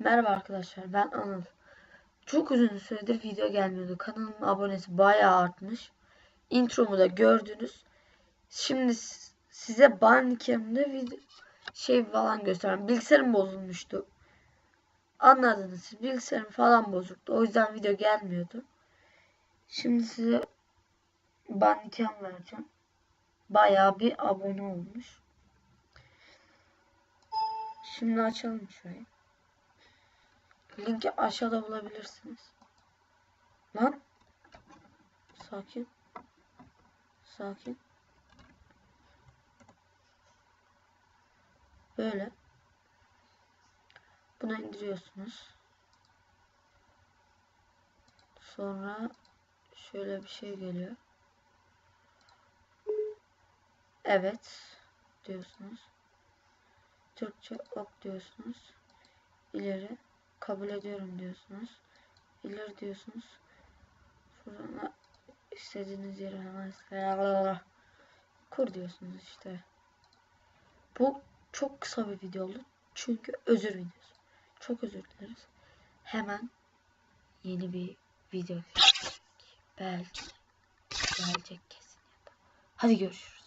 Merhaba arkadaşlar ben Anıl. Çok uzun süredir video gelmiyordu. Kanalımın abonesi bayağı artmış. Intromu da gördünüz. Şimdi size Bandicam'da video şey falan göstereyim. Bilgisayarım bozulmuştu. Anladınız siz. Bilgisayarım falan bozuktu. O yüzden video gelmiyordu. Şimdi size Bandicam vereceğim. Bayağı bir abone olmuş. Şimdi açalım şurayı. Linki aşağıda bulabilirsiniz. Lan. Sakin. Sakin. Böyle. Bunu indiriyorsunuz. Sonra şöyle bir şey geliyor. Evet diyorsunuz. Türkçe ok diyorsunuz. İleri kabul ediyorum diyorsunuz. İleri diyorsunuz. Şuradan istediğiniz yere hemen kur diyorsunuz işte. Bu çok kısa bir video oldu. Çünkü özür videosu. Çok özür dileriz. Hemen yeni bir video. Belki gelecek kesin. Hadi görüşürüz.